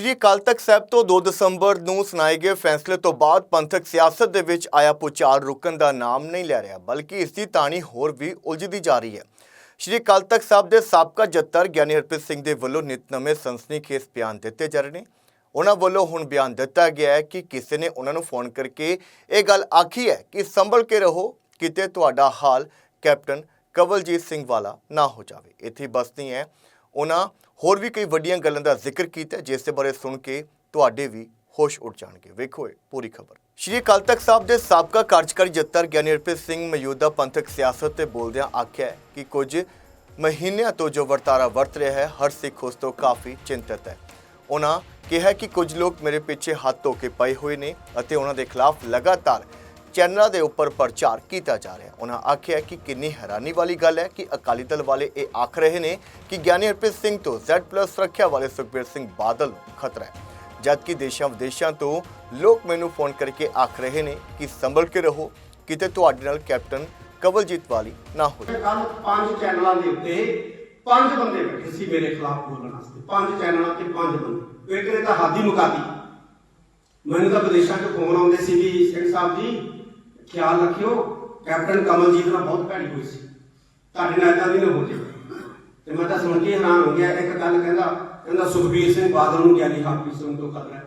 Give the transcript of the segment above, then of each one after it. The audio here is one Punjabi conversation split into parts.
ਸ਼੍ਰੀ ਅਕਾਲ ਤਖਤ ਸਾਹਿਬ ਤੋਂ 2 ਦਸੰਬਰ ਨੂੰ ਸੁਣਾਏ ਗਏ ਫੈਸਲੇ ਤੋਂ ਬਾਅਦ ਪੰਥਕ ਸਿਆਸਤ ਦੇ ਵਿੱਚ ਆਇਆ ਪੁਚਾਲ ਰੁਕਣ ਦਾ ਨਾਮ ਨਹੀਂ ਲੈ ਰਿਹਾ, ਬਲਕਿ ਇਸ ਦੀ ਤਾਣੀ ਹੋਰ ਵੀ ਉਲਝਦੀ ਜਾ ਰਹੀ ਹੈ। ਸ਼੍ਰੀ ਅਕਾਲ ਤਖਤ ਸਾਹਿਬ ਦੇ ਸਾਬਕਾ ਜੱਤਰ ਗਿਆਨੀ ਹਰਪ੍ਰੀਤ ਸਿੰਘ ਦੇ ਵੱਲੋਂ ਨਿਤਨਵੇਂ ਸੰਸਨੀਖੇਜ਼ ਬਿਆਨ ਦਿੱਤੇ ਜਾ ਰਹੇ ਨੇ। ਉਹਨਾਂ ਵੱਲੋਂ ਹੁਣ ਬਿਆਨ ਦਿੱਤਾ ਗਿਆ ਹੈ ਕਿ ਕਿਸੇ ਨੇ ਉਹਨਾਂ ਨੂੰ ਫੋਨ ਕਰਕੇ ਇਹ ਗੱਲ ਆਖੀ ਹੈ ਕਿ ਸੰਭਲ ਕੇ ਰਹੋ, ਕਿਤੇ ਤੁਹਾਡਾ ਹਾਲ ਕੈਪਟਨ ਕਵਲਜੀਤ ਸਿੰਘ ਵਾਲਾ ਨਾ ਹੋ ਜਾਵੇ। ਇੱਥੇ ਬਸ ਨਹੀਂ ਹੈ ਉਹਨਾਂ ਹੋਰ ਵੀ ਕਈ ਵੱਡੀਆਂ ਗੱਲਾਂ ਦਾ ਜ਼ਿਕਰ ਕੀਤਾ, ਜਿਸ ਦੇ ਬਾਰੇ ਸੁਣ ਕੇ ਤੁਹਾਡੇ ਵੀ ਹੋਸ਼ ਉੱਡ ਜਾਣਗੇ। ਵੇਖੋ ਇਹ ਪੂਰੀ ਖਬਰ। ਸ਼੍ਰੀ ਅਕਾਲ ਤਖਤ ਸਾਹਿਬ ਦੇ ਸਾਬਕਾ ਕਾਰਜਕਾਰੀ ਜੱਤਰ ਗਿਆਨੀ ਹਰਪ੍ਰੀਤ ਸਿੰਘ ਮੌਜੂਦਾ ਪੰਥਕ ਸਿਆਸਤ ਤੇ ਬੋਲਦਿਆਂ ਆਖਿਆ ਕਿ ਕੁਝ ਮਹੀਨਿਆਂ ਤੋਂ ਜੋ ਵਰਤਾਰਾ ਵਰਤ ਰਿਹਾ ਹੈ, ਹਰ ਸਿੱਖ ਉਸ ਤੋਂ ਕਾਫੀ ਚਿੰਤਤ ਹੈ। ਉਹਨਾਂ ਕਿਹਾ ਕਿ ਕੁਝ ਲੋਕ ਮੇਰੇ ਪਿੱਛੇ ਹੱਥ ਧੋ ਕੇ ਪਏ ਹੋਏ ਨੇ ਅਤੇ ਉਹਨਾਂ ਦੇ ਖਿਲਾਫ ਲਗਾਤਾਰ ਚੈਨਲਾਂ ਦੇ ਉੱਪਰ ਪ੍ਰਚਾਰ ਕੀਤਾ ਜਾ ਰਿਹਾ ਉਹਨਾਂ ਆਖਿਆ ਕਿ ਕਿੰਨੀ ਹੈਰਾਨੀ ਵਾਲੀ ਗੱਲ ਹੈ ਕਿ ਅਕਾਲੀ ਦਲ ਵਾਲੇ ਇਹ ਆਖ ਰਹੇ ਨੇ ਕਿ ਗਿਆਨੀ ਹਰਪ੍ਰੀਤ ਸਿੰਘ ਤੋਂ Z+ ਸੁਰੱਖਿਆ ਵਾਲੇ ਸੁਖਬੀਰ ਸਿੰਘ ਬਾਦਲ ਨੂੰ ਖਤਰਾ ਹੈ। ਜਦਕਿ ਦੇਸ਼ਾਂ ਵਿਦੇਸ਼ਾਂ ਤੋਂ ਲੋਕ ਮੈਨੂੰ ਫੋਨ ਕਰਕੇ ਆਖ ਰਹੇ ਨੇ ਕਿ ਸੰਭਲ ਕੇ ਰਹੋ, ਕਿਤੇ ਤੁਹਾਡੇ ਨਾਲ ਕੈਪਟਨ ਕਵਲਜੀਤ ਵਾਲੀ ਨਾ ਹੋ ਜਾਵੇ ਕੱਲ ਪੰਜ ਚੈਨਲਾਂ ਦੇ ਉੱਤੇ ਪੰਜ ਬੰਦੇ ਬੈਠੇ ਸੀ ਮੇਰੇ ਖਿਲਾਫ ਬੋਲਣ ਵਾਸਤੇ। ਪੰਜ ਚੈਨਲਾਂ ਤੇ ਪੰਜ ਬੰਦੇ। ਇੱਕ ਨੇ ਤਾਂ ਹਾਦੀ ਮੁਕਾਤੀ ਮੈਨੂੰ ਤਾਂ ਵਿਦੇਸ਼ਾਂ ਤੋਂ ਫੋਨ ਆਉਂਦੇ ਸੀ ਵੀ ਸਿੰਘ ਸਾਹਿਬ ਜੀ ਖਿਆਲ ਰੱਖਿਓ, ਕੈਪਟਨ ਕਮਲਜੀਤ ਨਾਲ ਬਹੁਤ ਭੈੜੀ ਹੋਈ ਸੀ। ਤੁਹਾਡੇ ਨਾਲ ਇਦਾਂ ਦੀ ਨਾ ਹੋ ਜੇ। ਤੇ ਮੈਂ ਤਾਂ ਸੁਣ ਕੇ ਹੈਰਾਨ ਹੋ ਗਿਆ। ਇੱਕ ਗੱਲ ਕਹਿੰਦਾ ਕਹਿੰਦਾ ਸੁਖਬੀਰ ਸਿੰਘ ਬਾਦਲ ਨੂੰ ਗਿਆਨੀ ਹਾਫਿਜ਼ ਸਿੰਘ ਤੋਂ ਖਤਰਾ ਹੈ।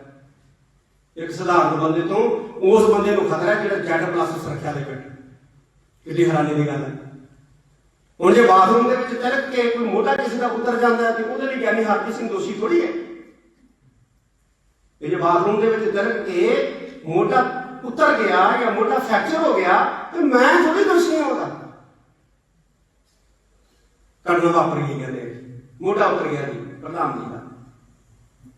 ਇੱਕ ਸਧਾਰਨ ਬੰਦੇ ਤੋਂ, ਉਸ ਬੰਦੇ ਨੂੰ ਖਤਰਾ ਜਿਹੜਾ ਜੈਡ ਪਲੱਸ ਸੁਰੱਖਿਆ ਦੇ ਬੈਠੇ ਕਿੰਨੀ ਹੈਰਾਨੀ ਦੀ ਗੱਲ ਹੈ। ਹੁਣ ਜੇ ਬਾਥਰੂਮ ਦੇ ਵਿੱਚ ਤਿਲਕ ਕੇ ਕੋਈ ਮੋਢਾ ਕਿਸੇ ਦਾ ਉੱਤਰ ਜਾਂਦਾ ਤੇ ਉਹਦੇ ਲਈ ਗਿਆਨੀ ਹਰਪ੍ਰੀਤ ਸਿੰਘ ਦੋਸ਼ੀ ਥੋੜੀ ਹੈ। ਇਹ ਜੇ ਬਾਥਰੂਮ ਦੇ ਵਿੱਚ ਤਿਲਕ ਕੇ ਮੋਢਾ ਉਤਰ ਗਿਆ ਜਾਂ ਮੋਢਾ ਫ੍ਰੈਕਚਰ ਹੋ ਗਿਆ ਤੇ ਮੈਂ ਥੋੜੀ ਦੋਸ਼ੀ ਹਾਂ ਉਹਦਾ। ਕਰਨਾ ਵਾਪਰ ਗਈ ਕਹਿੰਦੇ। ਮੋਢਾ ਉਤਰ ਗਿਆ ਜੀ ਪ੍ਰਧਾਨ ਜੀ ਦਾ।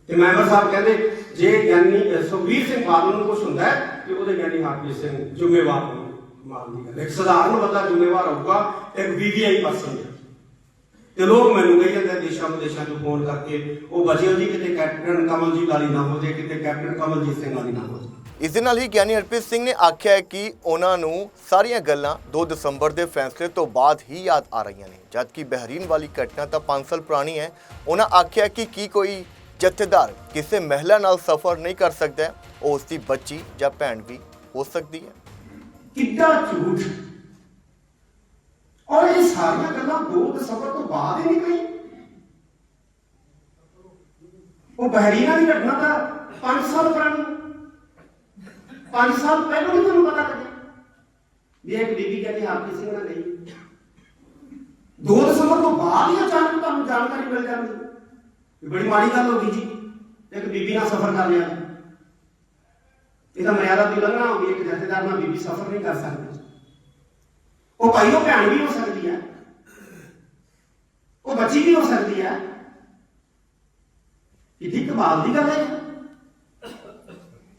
ਤੇ ਮੈਂਬਰ ਸਾਹਿਬ ਕਹਿੰਦੇ ਜੇ ਗਿਆਨੀ ਅ, ਸੁਖਬੀਰ ਸਿੰਘ ਬਾਦਲ ਨੂੰ ਕੁਝ ਹੁੰਦਾ ਹੈ ਤੇ ਉਹਦੇ ਗਿਆਨੀ ਹਰਪ੍ਰੀਤ ਸਿੰਘ ਜ਼ਿੰਮੇਵਾਰ ਹੋਣ ਦੀ ਗੱਲ ਇੱਕ ਸਧਾਰਨ ਬੰਦਾ ਜ਼ਿੰਮੇਵਾਰ ਹੋਊਗਾ ਇੱਕ ਵੀਵੀਆਈ ਪਰਸਨ ਤੇ ਲੋਕ ਮੈਨੂੰ ਕਹੀ ਜਾਂਦੇ ਦੇਸ਼ਾਂ ਵਿਦੇਸ਼ਾਂ ਤੋਂ ਫੋਨ ਕਰਕੇ ਉਹ ਬਚਿਓ ਜੀ ਕਿਤੇ ਕੈਪਟਨ ਕਮਲਜੀਤ ਵਾਲੀ ਨਾ ਹੋ ਜਾਏ ਕਿਤੇ ਕੈਪਟਨ ਕਮਲਜੀਤ ਸਿੰਘ ਵਾਲੀ ਨਾ ਹੋ ਜਾਏ। ਇਸ ਦੇ ਨਾਲ ਹੀ ਗਿਆਨੀ ਹਰਪ੍ਰੀਤ ਸਿੰਘ ਨੇ ਆਖਿਆ ਹੈ ਕਿ ਉਹਨਾਂ ਨੂੰ ਸਾਰੀਆਂ ਗੱਲਾਂ 2 ਦਸੰਬਰ ਦੇ ਫੈਸਲੇ ਤੋਂ ਬਾਅਦ ਹੀ ਯਾਦ ਆ ਰਹੀਆਂ ਨੇ। ਜਦਕਿ ਬਹਿਰੀਨ ਵਾਲੀ ਘਟਨਾ ਤਾਂ 5 ਸਾਲ ਪੁਰਾਣੀ ਹੈ, ਉਹਨਾਂ ਆਖਿਆ ਕਿ ਕੀ ਕੋਈ ਜਥੇਦਾਰ ਕਿਸੇ ਮਹਿਲਾ ਨਾਲ ਸਫ਼ਰ ਨਹੀਂ ਕਰ ਸਕਦਾ ਉਹ ਉਸ ਦੀ ਬੱਚੀ ਜਾਂ ਭੈਣ ਵੀ ਹੋ ਸਕਦੀ ਹੈ। ਕਿੱਡਾ ਝੂਠ। ਔਰ ਇਹ ਸਾਰੀਆਂ ਗੱਲਾਂ 2 ਦਸੰਬਰ ਤੋਂ ਬਾਅਦ ਹੀ ਨਿਕਲੀ ਉਹ ਬਹਿਰੀਨਾ ਦੀ ਘਟਨਾ ਤਾਂ 5 ਸਾਲ ਪੁਰਾਣੀ 5 ਸਾਲ ਪਹਿਲਾਂ ਹੀ ਤੁਹਾਨੂੰ ਪਤਾ ਲੱਗਿਆ ਵੀ ਇੱਕ ਬੀਬੀ ਕਹਿੰਦੀ ਹਰਪ੍ਰੀਤ ਸਿੰਘ ਨਾਲ ਗਈ 2 ਦਸੰਬਰ ਤੋਂ ਬਾਅਦ ਹੀ ਅਚਾਨਕ ਤੁਹਾਨੂੰ ਜਾਣਕਾਰੀ ਮਿਲ ਜਾਂਦੀ। ਬੜੀ ਮਾੜੀ ਗੱਲ ਹੋ ਗਈ ਜੀ। ਇੱਕ ਬੀਬੀ ਨਾਲ ਸਫ਼ਰ ਕਰ ਲਿਆ ਜੀ। ਇਹ ਤਾਂ ਮਰਿਆਦਾ ਦੀ ਲੰਘਣਾ ਹੋ ਗਈ, ਇੱਕ ਜਥੇਦਾਰ ਨਾਲ ਬੀਬੀ ਸਫ਼ਰ ਨਹੀਂ ਕਰ ਸਕਦੀ। ਉਹ ਭਾਈ, ਉਹ ਭੈਣ ਵੀ ਹੋ ਸਕਦੀ ਹੈ। ਉਹ ਬੱਚੀ ਵੀ ਹੋ ਸਕਦੀ ਹੈ। ਕਿੰਨੀ ਕਮਾਲ ਦੀ ਗੱਲ ਹੈ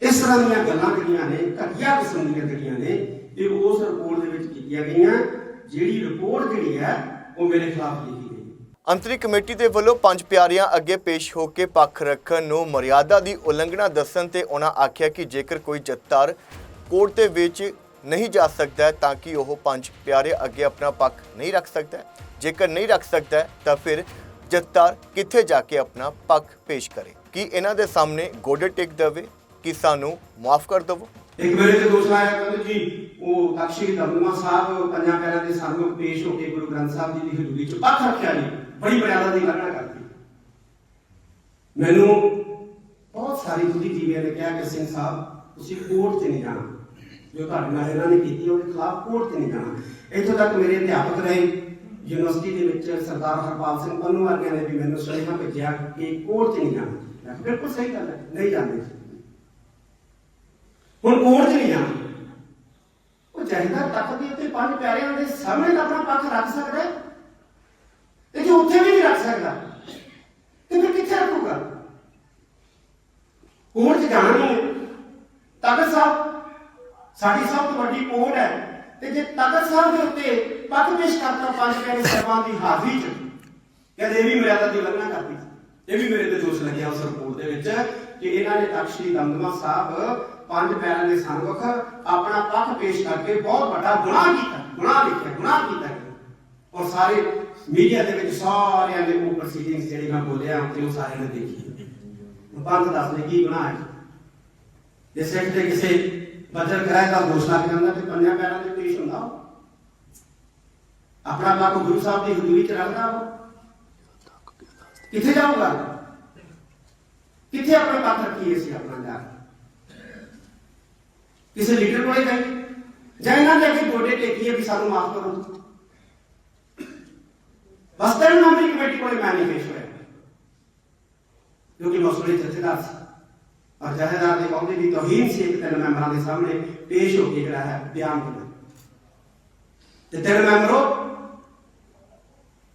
ਇਸ ਤਰ੍ਹਾਂ ਦੀਆਂ ਗੱਲਾਂ ਜਿਹੜੀਆਂ ਨੇ, ਘਟੀਆ ਕਿਸਮ ਦੀਆਂ ਜਿਹੜੀਆਂ ਨੇ, ਇਹ ਉਸ ਰਿਪੋਰਟ ਦੇ ਵਿੱਚ ਕੀਤੀਆਂ ਗਈਆਂ, ਜਿਹੜੀ ਰਿਪੋਰਟ ਜਿਹੜੀ ਹੈ, ਉਹ ਮੇਰੇ ਖਿਲਾਫ ਲਿਖੀ ਗਈ। ਅੰਤਰੀ ਕਮੇਟੀ ਦੇ ਵੱਲੋਂ ਪੰਜ ਪਿਆਰਿਆਂ ਅੱਗੇ ਪੇਸ਼ ਹੋ ਕੇ ਪੱਖ ਰੱਖਣ ਨੂੰ ਮਰਿਆਦਾ ਦੀ ਉਲੰਘਣਾ ਦੱਸਣ ਤੇ ਉਹਨਾਂ ਆਖਿਆ ਕਿ ਜੇਕਰ ਕੋਈ ਜੱਤਰ ਕੋਰਟ ਦੇ ਵਿੱਚ ਨਹੀਂ ਜਾ ਸਕਦਾ ਤਾਂ ਕਿ ਉਹ ਪੰਜ ਪਿਆਰੇ ਅੱਗੇ ਆਪਣਾ ਪੱਖ ਨਹੀਂ ਰੱਖ ਸਕਦਾ ਜੇਕਰ ਨਹੀਂ ਰੱਖ ਸਕਦਾ ਤਾਂ ਫਿਰ ਜੱਤਰ ਕਿੱਥੇ ਜਾ ਕੇ ਆਪਣਾ ਪੱਖ ਪੇਸ਼ ਕਰੇ? ਕੀ ਇਹਨਾਂ ਦੇ ਸਾਹਮਣੇ ਗੋਡੇ ਟੇਕ ਦੇਵੇ? ਕਿ ਸਾਨੂੰ ਮਾਫ ਕਰ ਦੇਵੋ। ਇੱਕ ਮੇਰੇ ਤੇ ਦੋਸ਼ ਲਾਇਆ ਕਹਿੰਦੇ ਜੀ, ਉਹ ਤਖਸ਼ੀ ਦਮਦਮਾ ਸਾਹਿਬ ਪੰਜਾਂ ਪਿਆਰਿਆਂ ਦੇ ਸਾਹਮਣੇ ਪੇਸ਼ ਹੋ ਕੇ ਗੁਰੂ ਗ੍ਰੰਥ ਸਾਹਿਬ ਜੀ ਦੀ ਹਜ਼ੂਰੀ ਚ ਪੱਖ ਰੱਖਿਆ ਜੀ, ਬੜੀ ਮਰਿਆਦਾ ਦੀ ਲਗਣਾ ਕਰਦੀ ਮੈਨੂੰ ਬਹੁਤ ਸਾਰੀ ਬੁੱਧੀਜੀਵੀਆਂ ਨੇ ਕਿਹਾ ਕਿ ਸਿੰਘ ਸਾਹਿਬ, ਤੁਸੀਂ ਕੋਰਟ 'ਚ ਨਹੀਂ ਜਾਣਾ। ਜੋ ਤੁਹਾਡੇ ਨਾਲ ਇਹਨਾਂ ਨੇ ਕੀਤੀ, ਉਹਦੇ ਖਿਲਾਫ ਕੋਰਟ 'ਚ ਨਹੀਂ ਜਾਣਾ। ਇੱਥੋਂ ਤੱਕ ਮੇਰੇ ਅਧਿਆਪਕ ਰਹੇ, ਯੂਨੀਵਰਸਿਟੀ ਦੇ ਵਿੱਚ ਸਰਦਾਰ ਹਰਪਾਲ ਸਿੰਘ ਪੰਨੂ ਵਰਗਿਆਂ ਨੇ ਵੀ ਮੈਨੂੰ ਸੁਨੇਹਾ ਭੇਜਿਆ ਕਿ ਕੋਰਟ 'ਚ ਨਹੀਂ ਜਾਣਾ। ਬਿਲਕੁਲ ਸਹੀ ਗੱਲ ਹੈ, ਨਹੀਂ ਜਾਂਦੇ ਹੁਣ ਕੋਰਟ 'ਚ ਨਹੀਂ ਜਾਣਾ ਉਹ ਜਹਦਾਰ ਤਖਤ ਦੇ ਉੱਤੇ ਪੰਜ ਪਿਆਰਿਆਂ ਦੇ ਸਾਹਮਣੇ ਤਾਂ ਆਪਣਾ ਪੱਖ ਰੱਖ ਸਕਦਾ ਹੈ। ਤੇ ਜੇ ਉੱਥੇ ਵੀ ਨਹੀਂ ਰੱਖ ਸਕਦਾ, ਤੇ ਫਿਰ ਕਿੱਥੇ ਰੱਖੂਗਾ? ਕੋਰਟ 'ਚ ਜਾਣਾ ਨਹੀਂ ਤਖਤ ਸਾਹਿਬ, ਸਾਡੀ ਸਭ ਤੋਂ ਵੱਡੀ ਕੋਰਟ ਹੈ। ਤੇ ਜੇ ਤਖਤ ਸਾਹਿਬ ਦੇ ਉੱਤੇ ਪੱਖ ਪੇਸ਼ ਕਰਤਾ ਪੰਜ ਪਿਆਰੇ ਸਾਹਿਬਾਂ ਦੀ ਹਾਜ਼ਰੀ 'ਚ ਕਦੇ ਇਹ ਵੀ ਮਰਿਆਦਾ ਦੀ ਉਲੰਘਣਾ ਕਰਦੀ। ਇਹ ਵੀ ਮੇਰੇ ਤੇ ਦੋਸ਼ ਲੱਗਿਆ ਉਸ ਰਿਪੋਰਟ ਦੇ ਵਿੱਚ ਕਿ ਇਹਨਾਂ ਨੇ ਤਖਤ ਦਮਦਮਾ ਸਾਹਿਬ ਪੰਜ ਪਿਆਰਿਆਂ ਦੇ ਸਨਮੁਖ ਆਪਣਾ ਪੱਖ ਪੇਸ਼ ਕਰਕੇ ਬਹੁਤ ਵੱਡਾ ਗੁਨਾਹ ਕੀਤਾ, ਗੁਨਾਹ ਲਿਖਿਆ, ਗੁਨਾਹ ਕੀਤਾ। ਔਰ ਸਾਰੇ ਮੀਡੀਆ ਦੇ ਵਿੱਚ ਸਾਰਿਆਂ ਦੇ ਉਹ ਪ੍ਰੋਸੀਡਿੰਗਸ ਜਿਹੜੀ ਮੈਂ ਬੋਲਿਆ, ਤੇ ਉਹ ਸਾਰਿਆਂ ਨੇ ਦੇਖੀ ਪੰਥ ਦੱਸਦੇ ਕੀ ਗੁਨਾਹ ਹੈ। ਜੇ ਸਿੱਖ ਤੇ ਕਿਸੇ ਬੱਜਰ ਕਰਾਏ ਦਾ ਦੋਸ਼ ਲੱਗ ਜਾਂਦਾ ਤੇ ਪੰਜਾਂ ਪੈਰਾਂ ਤੇ ਪੇਸ਼ ਹੁੰਦਾ ਆਪਣਾ ਪੱਖ ਗੁਰੂ ਸਾਹਿਬ ਦੀ ਹਜ਼ੂਰੀ ਚ ਰੱਖਦਾ ਉਹ। ਕਿੱਥੇ ਜਾਊਗਾ? ਕਿੱਥੇ ਆਪਣਾ ਪੱਥ ਰੱਖੀਏ ਸੀ ਆਪਣਾ ਜਾ ਕਿਸੇ ਲੀਡਰ ਕੋਲੇ ਜਾਈਏ? ਜਾਂ ਇਹਨਾਂ ਦੇ ਅੱਗੇ ਗੋਡੇ ਟੇਕੀਏ ਵੀ ਸਾਨੂੰ ਮਾਫ ਕਰੋ? ਵਸਤਨ ਮੰਤਰੀ ਕਮੇਟੀ ਕੋਲੇ ਮੈਂ ਨਹੀਂ ਪੇਸ਼ ਹੋਇਆ। ਜੋ ਕਿ ਮਸਲੇ ਜਥੇਦਾਰ ਸੀ। ਔਰ ਜਥੇਦਾਰ ਦੇ ਕਹੋਗੇ ਵੀ ਤੋਹੀਨ ਸੀ, ਇੱਕ ਤਿੰਨ ਮੈਂਬਰਾਂ ਦੇ ਸਾਹਮਣੇ ਪੇਸ਼ ਹੋ ਕੇ ਜਿਹੜਾ ਹੈ ਬਿਆਨ ਦੇਣਾ। ਤੇ ਤਿੰਨ ਮੈਂਬਰੋ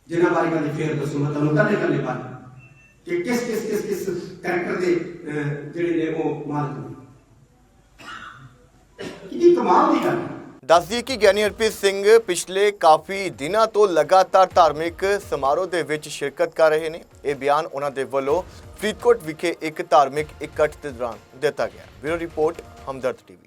ਜਿਨ੍ਹਾਂ ਬਾਰੇ ਕਹਿੰਦੇ ਫੇਰ ਦੱਸੋ ਤੁਹਾਨੂੰ ਕੱਲੇ ਕੱਲੇ ਬਾਰੇ ਕਿ ਕਿਸ ਕਿਸ ਕਿਸ ਕਿਸ ਕੈਰੈਕਟਰ ਦੇ ਜਿਹੜੇ ਨੇ ਉਹ ਮਾਲਕ ਨੇ। ਕਿੰਨੀ ਕਮਾਲ ਦੀ ਗੱਲ ਹੈ। ਦੱਸ ਦਈਏ ਕਿ ਗਿਆਨੀ ਹਰਪ੍ਰੀਤ ਸਿੰਘ ਪਿਛਲੇ ਕਾਫੀ ਦਿਨਾਂ ਤੋਂ ਲਗਾਤਾਰ ਧਾਰਮਿਕ ਸਮਾਰੋਹ ਦੇ ਵਿੱਚ ਸ਼ਿਰਕਤ ਕਰ ਰਹੇ ਨੇ। ਇਹ ਬਿਆਨ ਉਹਨਾਂ ਦੇ ਵੱਲੋਂ ਫਰੀਦਕੋਟ ਵਿਖੇ ਇੱਕ ਧਾਰਮਿਕ ਇਕੱਠ ਦੇ ਦੌਰਾਨ ਦਿੱਤਾ ਗਿਆ। Bureau report, Hamdard TV.